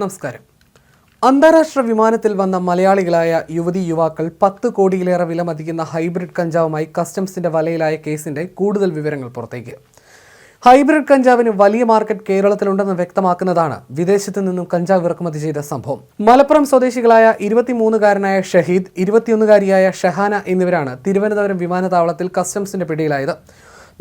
നമസ്കാരം. അന്താരാഷ്ട്ര വിമാനത്തിൽ വന്ന മലയാളികളായ യുവതി യുവാക്കൾ പത്ത് കോടിയിലേറെ വില മതിക്കുന്ന ഹൈബ്രിഡ് കഞ്ചാവുമായി കസ്റ്റംസിന്റെ വലയിലായ കേസിന്റെ കൂടുതൽ വിവരങ്ങൾ പുറത്തേക്ക്. ഹൈബ്രിഡ് കഞ്ചാവിന് വലിയ മാർക്കറ്റ് കേരളത്തിലുണ്ടെന്ന് വ്യക്തമാക്കുന്നതാണ് വിദേശത്ത് നിന്നും കഞ്ചാവ് ഇറക്കുമതി ചെയ്ത സംഭവം. മലപ്പുറം സ്വദേശികളായ ഇരുപത്തിമൂന്നുകാരനായ ഷഹീദ് ഇരുപത്തിയൊന്നുകാരിയായ ഷഹാന എന്നിവരാണ് തിരുവനന്തപുരം വിമാനത്താവളത്തിൽ കസ്റ്റംസിന്റെ പിടിയിലായത്.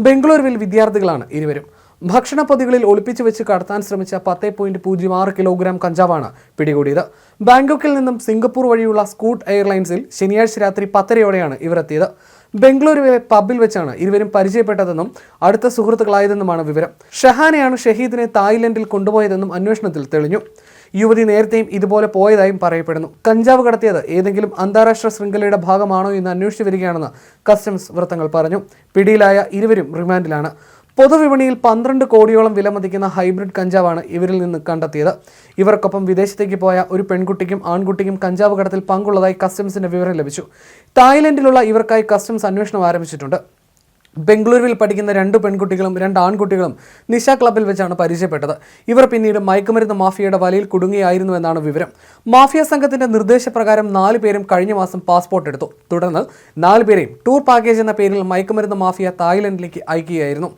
ബംഗളൂരുവിൽ വിദ്യാർത്ഥികളാണ് ഇരുവരും. ഭക്ഷണപ്പൊതികളിൽ ഒളിപ്പിച്ചു വെച്ച് കടത്താൻ ശ്രമിച്ച പത്ത് പോയിന്റ് പൂജ്യം ആറ് കിലോഗ്രാം കഞ്ചാവാണ് പിടികൂടിയത്. ബാങ്കോക്കിൽ നിന്നും സിംഗപ്പൂർ വഴിയുള്ള സ്കൂട്ട് എയർലൈൻസിൽ ശനിയാഴ്ച രാത്രി പത്തരയോടെയാണ് ഇവരെത്തിയത്. ബംഗളൂരുവിലെ പബ്ബിൽ വെച്ചാണ് ഇരുവരും പരിചയപ്പെട്ടതെന്നും അടുത്ത സുഹൃത്തുക്കളായതെന്നുമാണ് വിവരം. ഷഹാനെയാണ് ഷഹീദിനെ തായ്ലൻഡിൽ കൊണ്ടുപോയതെന്നും അന്വേഷണത്തിൽ തെളിഞ്ഞു. യുവതി നേരത്തെയും ഇതുപോലെ പോയതായും പറയപ്പെടുന്നു. കഞ്ചാവ് കടത്തിയത് ഏതെങ്കിലും അന്താരാഷ്ട്ര ശൃംഖലയുടെ ഭാഗമാണോ എന്ന് അന്വേഷിച്ചു വരികയാണെന്ന് കസ്റ്റംസ് വൃത്തങ്ങൾ പറഞ്ഞു. പിടിയിലായ ഇരുവരും റിമാൻഡിലാണ്. പൊതുവിപണിയിൽ പന്ത്രണ്ട് കോടിയോളം വിലമതിക്കുന്ന ഹൈബ്രിഡ് കഞ്ചാവാണ് ഇവരിൽ നിന്ന് കണ്ടെത്തിയത്. ഇവർക്കൊപ്പം വിദേശത്തേക്ക് പോയ ഒരു പെൺകുട്ടിക്കും ആൺകുട്ടിക്കും കഞ്ചാവ് കടത്തിൽ പങ്കുള്ളതായി കസ്റ്റംസിന്റെ വിവരം ലഭിച്ചു. തായ്ലൻഡിലുള്ള ഇവർക്കായി കസ്റ്റംസ് അന്വേഷണം ആരംഭിച്ചിട്ടുണ്ട്. ബംഗളൂരുവിൽ പഠിക്കുന്ന രണ്ട് പെൺകുട്ടികളും രണ്ട് ആൺകുട്ടികളും നിശ ക്ലബിൽ വെച്ചാണ് പരിചയപ്പെട്ടത്. ഇവർ പിന്നീട് മയക്കുമരുന്ന് മാഫിയയുടെ വലയിൽ കുടുങ്ങിയായിരുന്നു എന്നാണ് വിവരം. മാഫിയ സംഘത്തിന്റെ നിർദ്ദേശപ്രകാരം നാല് പേരും കഴിഞ്ഞ മാസം പാസ്പോർട്ട് എടുത്തു. തുടർന്ന് നാല് പേരെയും ടൂർ പാക്കേജ് എന്ന പേരിൽ മയക്കുമരുന്ന് മാഫിയ തായ്ലൻഡിലേക്ക് അയക്കുകയായിരുന്നു.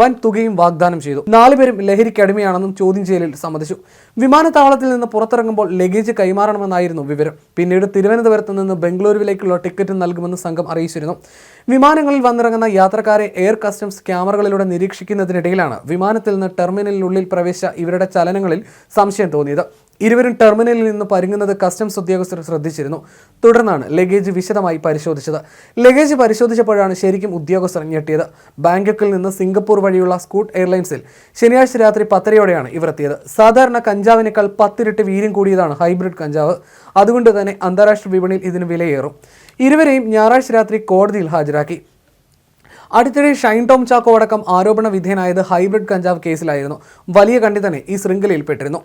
വൻ തുകയും വാഗ്ദാനം ചെയ്തു. നാലുപേരും ലഹരിക്ക് അടിമയാണെന്നും ചോദ്യം ചെയ്യലിൽ സമ്മതിച്ചു. വിമാനത്താവളത്തിൽ നിന്ന് പുറത്തിറങ്ങുമ്പോൾ ലഗേജ് കൈമാറണമെന്നായിരുന്നു വിവരം. പിന്നീട് തിരുവനന്തപുരത്ത് നിന്ന് ബംഗളൂരുവിലേക്കുള്ള ടിക്കറ്റ് നൽകുമെന്ന് സംഘം അറിയിച്ചിരുന്നു. വിമാനങ്ങളിൽ വന്നിറങ്ങുന്ന യാത്രക്കാരെ എയർ കസ്റ്റംസ് ക്യാമറകളിലൂടെ നിരീക്ഷിക്കുന്നതിനിടയിലാണ് വിമാനത്തിൽ നിന്ന് ടെർമിനലിനുള്ളിൽ പ്രവേശിച്ച ഇവരുടെ ചലനങ്ങളിൽ സംശയം തോന്നിയത്. ഇരുവരും ടെർമിനലിൽ നിന്ന് പരുങ്ങുന്നത് കസ്റ്റംസ് ഉദ്യോഗസ്ഥർ ശ്രദ്ധിച്ചിരുന്നു. തുടർന്നാണ് ലഗേജ് വിശദമായി പരിശോധിച്ചത്. ലഗേജ് പരിശോധിച്ചപ്പോഴാണ് ശരിക്കും ഉദ്യോഗസ്ഥർ ഞെട്ടിയത്. ബാങ്കോക്കിൽ നിന്ന് സിംഗപ്പൂർ വഴിയുള്ള സ്കൂട്ട് എയർലൈൻസിൽ ശനിയാഴ്ച രാത്രി പത്തരയോടെയാണ് ഇവർ എത്തിയത് സാധാരണ കഞ്ചാവിനേക്കാൾ പത്തിരട്ടി വീര്യം കൂടിയതാണ് ഹൈബ്രിഡ് കഞ്ചാവ്. അതുകൊണ്ട് തന്നെ അന്താരാഷ്ട്ര വിപണിയിൽ ഇതിന് വിലയേറും. ഇരുവരെയും ഞായറാഴ്ച രാത്രി കോടതിയിൽ ഹാജരാക്കി. അടുത്തിടെ ഷൈൻ ടോം ചാക്കോ അടക്കം ആരോപണ വിധേയനായത് ഹൈബ്രിഡ് കഞ്ചാവ് കേസിലായിരുന്നു. വലിയ കണ്ടി തന്നെ ഈ ശൃംഖലയിൽപ്പെട്ടിരുന്നു.